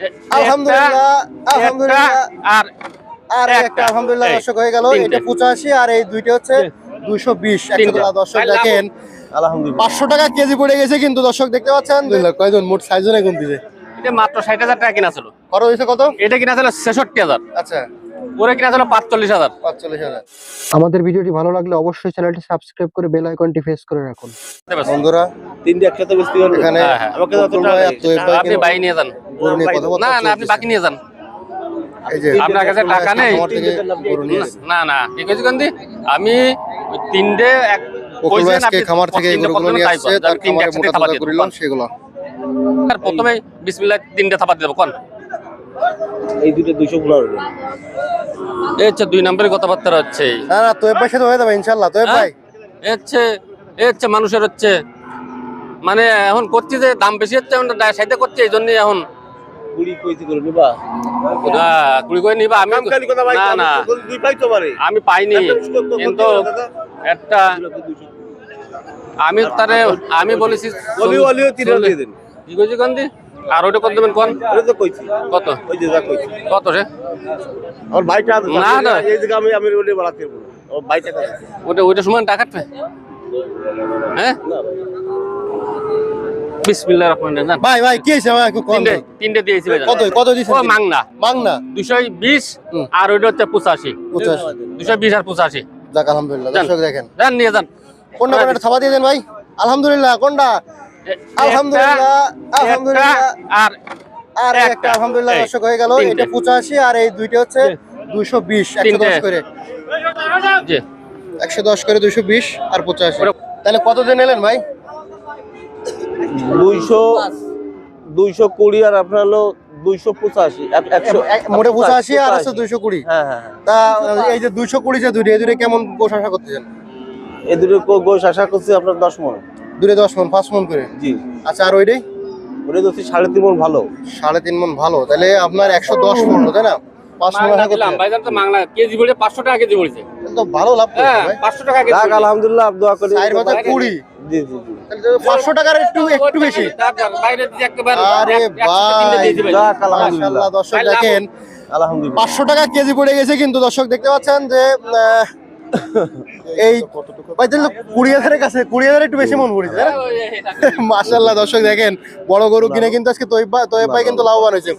এ- আলহামদুলিল্লাহ আলহামদুলিল্লাহ। আর আর একটা। একটা আলহামদুলিল্লাহ দর্শক হয়ে গেল এটা পঁচাশি আর এই দুইটা হচ্ছে দুইশো বিশ। একশো তিনটে। টাকা দর্শক দেখেন আলহামদুলিল্লাহ। পাঁচশো টাকা কেজি পড়ে গেছে কিন্তু দর্শক দেখতে পাচ্ছেন। কয়জন? মোট সাইজ জনে এটা মাত্র ষাট হাজার টাকা কিনা ছিল। খরচ হয়েছে কত? এটা কিনা ছিল ছেষট্টি হাজার। আচ্ছা। ওরে কিনা ছিল পাঁচচল্লিশ হাজার। পাঁচচল্লিশ হাজার। আমাদের ভিডিওটি ভালো লাগলে অবশ্যই চ্যানেলটি সাবস্ক্রাইব করে বেল আইকনটি প্রেস করে রাখুন। বন্ধুরা তিনটে একসাথে এখানে হ্যাঁ, হ্যাঁ। আমাকে আপনি বাই নিয়ে যান। গরু নিয়ে কথাবার্তা না না আপনি বাকি নিয়ে যান। এই যে আপনার কাছে টাকা নেই? না না ঠিক আছে কান্দি আমি তিনটে এক কইছেন আপনি খামার থেকে গরুগুলো নিয়ে আসছে তার খামারে মোটা থাবা করিলাম সেগুলো। আর প্রথমে বিসমিল্লাহ তিনটে দেবো কোন? এই দুটো দুশো পনেরো দুই নম্বরের কথাবার্তা হচ্ছে। না না তোয়েব ভাই সাথে হয়ে যাবে ইনশাল্লাহ তোয়েব হ্যাঁ? ভাই। এ হচ্ছে হচ্ছে মানুষের হচ্ছে মানে এখন করছি যে দাম বেশি হচ্ছে সাইতে করছে এই জন্যই এখন কুড়ি কইতে করে নিবা? আহ, কুড়ি করে নিবা আমি না না। পাই তো পারে। আমি পাইনি। কিন্তু একটা আমি তারে আমি বলেছি অলিও অলিও হাজার দিয়ে দেন। কি কইছি কোন দি আর ওটা কত দেবেন কোন? ওটা তো কইছি। কত? ওই যে যা কইছি। কত রে? আমার ভাইটা না, না। এই দিকে আমি আমি ওটা বাড়াতে না। আমার ভাইটা ওটা ওইটা সময় টাকা কাটবে হ্যাঁ? বিসমিল্লাহ রহমান রহিম ভাই ভাই কি হয়েছে? ভাই তিনটে তিনটে দিয়েছি ভাই কত কত ও মাংনা। মাংনা? দুশো বিশ হুম। আর ওইটা হচ্ছে পঁচাশি। পঁচাশি। দুশো বিশ আর পঁচাশি। যাক আলহামদুলিল্লাহ দর্শক দেখেন। যান নিয়ে যান। কোনটা কোনটা থাবা দিয়ে দেন ভাই? আলহামদুলিল্লাহ কোনটা? আলহামদুলিল্লাহ আলহামদুলিল্লাহ। আর আর একটা। আলহামদুলিল্লাহ দর্শক হয়ে গেল। এটা পঁচাশি আর এই দুইটা হচ্ছে দুইশো বিশ একশো দশ তিনটে। করে। জি। একশো দশ করে দুইশো বিশ আর পঁচাশি। ওটা- তাহলে কত দিন এলেন ভাই? দুইশো দুইশো কুড়ি আর আপনার হলো দুইশো পঁচাশি মোটে পঁচাশি আর আছে দুইশো কুড়ি। হ্যাঁ হ্যাঁ হ্যাঁ। তা এই যে দুইশো কুড়ি যে এই দুটো কেমন গোশ আশা করতেছেন? এই দুটো কো- গোশ আশা করছি আপনার দশ মন। দুটো দশ মন পাঁচ মন করে? জি। আচ্ছা আর ওইটাই? ওটা তো সাড়ে তিন মন ভালো। সাড়ে তিন মন ভালো। তাহলে আপনার একশো দশ মন তাই না? পাঁচ দিলাম ভাইজান তো কেজি বলে পাঁচশো টাকা কেজি বলেছে। তো ভালো লাভ হ্যাঁ পাঁচশো টাকা কেজি আলহামদুলিল্লাহ দোয়া করি। চায়ের কথা কুড়ি। জি জি জি। তাহলে তো পাঁচশো টাকার একটু একটু বেশি। বাইরে দিয়ে একবার আরে ভাই দর্শক দেখেন আলহামদুলিল্লাহ। পাঁচশো টাকা কেজি পড়ে গেছে কিন্তু দর্শক দেখতে পাচ্ছেন যে এই ভাই তাহলে কুড়ি হাজারের কাছে কুড়ি হাজার একটু বেশি মন পড়েছে? ওই, এই, দর্শক দেখেন বড় গরু কিনে কিন্তু আজকে তৈব তৈব ভাই কিন্তু লাভবান হয়েছে।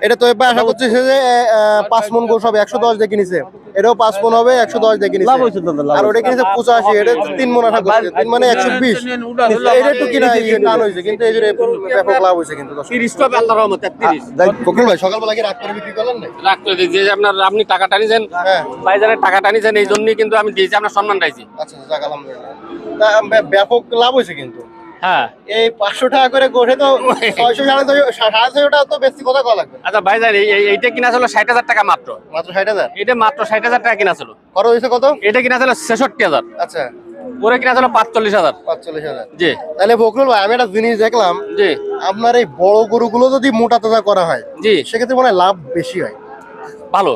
এটা তো ভাই আশা করছে যে আহ, পাঁচ মন গোস হবে একশো দশ দিয়ে কিনেছে। এটাও পাঁচ মন হবে একশো দশ দিয়ে কিনেছে। আর ওটা কিনেছে পঁচাশি এটা তিন মন আশা করছে। তিন মানে একশো বিশ। এটা একটু কিনা টান হয়েছে কিন্তু এই ব্যাপক লাভ হয়েছে কিন্তু ফকরুল ভাই সকালবেলা কি রাগ করে বিক্রি করলেন না রাখ করে যে আপনার আপনি টাকা টানিছেন হ্যাঁ। ভাইজানের টাকা টানিছেন এই জন্যই কিন্তু আমি দিয়েছি আপনার সম্মান রাইছি আচ্ছা আলহামদুলিল্লাহ। তা ব্যাপক লাভ হয়েছে কিন্তু। হ্যাঁ। এই পাঁচশো টাকা করে গোঠে তো ছয়শো সাড়ে ছয়শো সাড়ে ছয়শো টাকা তো বেশি কথা কওয়া লাগবে। আচ্ছা এই- এই- এইটা কিনা ছিল ষাট হাজার টাকা মাত্র। মাত্র ষাট হাজার? এটা মাত্র ষাট হাজার টাকা কিনা ছিল। খরচ হয়েছে কত? এটা কিনা ছিল ছেষট্টি হাজার। আচ্ছা। ওরে কিনা ছিল পাঁচচল্লিশ হাজার। পাঁচচল্লিশ হাজার। জি। তাহলে বকরুল ভাই আমি একটা জিনিস দেখলাম জি। আপনার এই বড় গরুগুলো যদি মোটা তাজা করা হয় জি। সেক্ষেত্রে মনে হয় লাভ বেশি হয়। ভালো।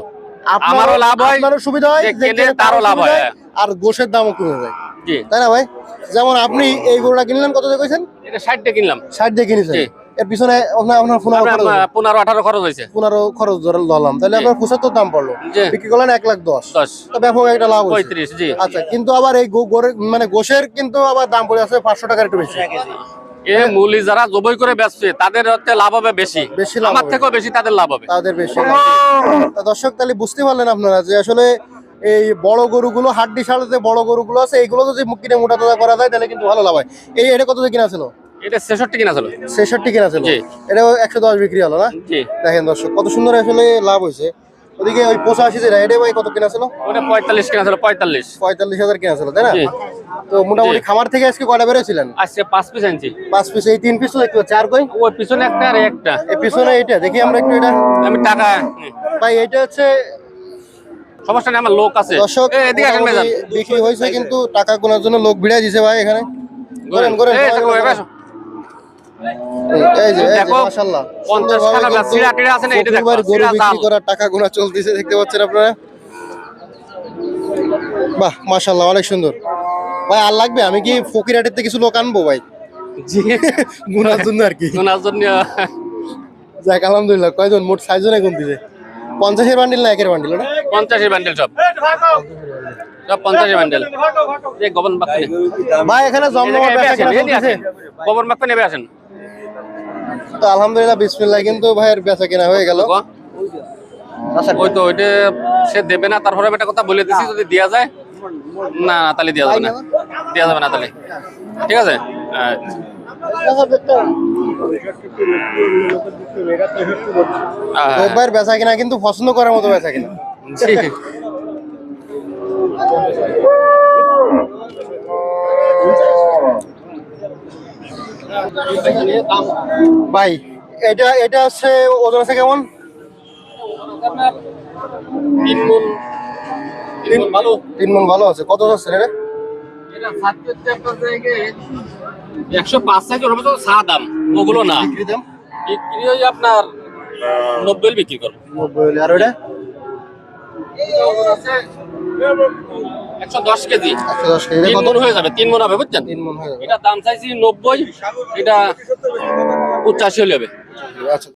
আমারও লাভ হয়, আপনারও সুবিধা হয় যে যে তারও লাভ হয়, আর গোশের দামও কমে যায়। জি। তাই না ভাই? যেমন আপনি এই গরুটা কিনলেন কত দিয়ে কইছেন? এটা ষাটটা কিনলাম। ষাট দিয়ে কিনেছেন? এর পিছনে আপনার আপনার পনেরো আপনার, খরচ আহ, পনেরো আঠারো খরচ হয়েছে। পনেরো খরচ ধরে ধরলাম। তাহলে আপনার পঁচাত্তর দাম পড়ল। বিক্রি করলেন এক লাখ দশ। দশ। তো ব্যাপক একটা লাভ হয়েছে। পঁয়ত্রিশ জি। আচ্ছা কিন্তু আবার এই গো- মানে গোশের কিন্তু আবার দাম পড়ে আছে পাঁচশো টাকার একটু বেশি। এ মুলি যারা জবই করে বেচছে তাদের হচ্ছে লাভ হবে বেশি। বেশি লাভ আমার থেকেও বেশি তাদের লাভ হবে। তাদের বেশি দর্শক তাহলে বুঝতে পারলেন আপনারা যে আসলে এই বড় গরুগুলো হাড্ডি সালে যে বড় গরুগুলো আছে এইগুলো যদি কিনে মোটা তাজা করা যায় তাহলে কিন্তু ভালো লাভ হয়। এই এটা কত কিনা ছিল? এটা ছেষট্টি কিনা ছিল। ছেষট্টি কিনা ছিল। একশো দশ বিক্রি হলো না? দেখেন দর্শক কত সুন্দর আসলে লাভ হয়েছে। ওদিকে ওই পঁচাশি এটা ভাই কত কিনা ছিল? ওটা পঁয়তাল্লিশ কিনা ছিল পঁয়তাল্লিশ। পঁয়তাল্লিশ হাজার কিনা ছিল তাই না? তো মোটামুটি খামার থেকে আজকে কয়টা বেরোছিলেন আজকে পাঁচ পিস আনছি। পাঁচ পিস এই তিন পিস দেখতে কই? ওই পিছনে একটা আর একটা। এই পিছনে এইটা দেখি আমরা একটু এটা। আমি টাকা ভাই এটা হচ্ছে সমস্যা নেই আমার লোক আছে। দর্শক এদিকে আসেন ভাইজান। বিক্রি হয়েছে কিন্তু টাকা গোনার জন্য লোক ভিড়াই দিছে ভাই এখানে। করেন, করেন, এই, সবাই দেখো, করেন। এবার আসো। এই যে এই যে দেখো, মাশাআল্লাহ। পঞ্চাশ সুন্দরভাবে খানা সিরা টিরা আছে না, এটা দেখো, গরু বিক্রি করার টাকা গোনা চলতেছে দেখতে পাচ্ছেন আপনারা? বাহ মাশাআল্লাহ অনেক সুন্দর। ভাই আর লাগবে? আমি কি ফকির হাটের থেকে কিছু লোক আনব ভাই? জি। গুনার জন্য আর কি। ওনার জন্য। যাক আলহামদুলিল্লাহ কয়জন? মোট ছয়জনে কোন দিছে পঞ্চাশের বান্ডিল না একের বান্ডিল ওটা পঞ্চাশের ব্যান্ডেল সব। সব পঞ্চাশের ব্যান্ডেল এই গোবন বাক্য ভাই এখানে জমজমাট বেচা কেনা চলতেছে। গোবর বাক্য নেবে আসেন। তো আলহামদুলিল্লাহ বিসমিল্লাহ কিন্তু ভাইয়ের বেচা কেনা হয়ে গেল। ওই তো ওইটা সে দেবে না তারপরে একটা কথা বলে দিছি যদি দেওয়া যায় না না তাহলে দেওয়া যাবে না। দেওয়া যাবে না তাহলে। ঠিক আছে? ভাইয়ের বেচা কেনা কিন্তু পছন্দ করার মতো বেচা কেনা। ভাই এটা এটা হচ্ছে ওজন আছে কেমন? তিন মণ, তিন ভালো। তিন মন ভালো আছে। কত যাচ্ছে এটা একশো পাঁচ সাইজ চা দাম ওগুলো না। বিক্রি দাম? বিক্রি ওই আপনার নব্বই বিক্রি করব। নব্বই আর ওটা? একশো দশ কেজি। একশো দশ কেজি। তিন মন হয়ে যাবে তিন মন হবে বুঝছেন? তিন মন হয়ে যাবে। এটা দাম চাইছি নব্বই এটা পঁচাশি হলে হবে। আচ্ছা।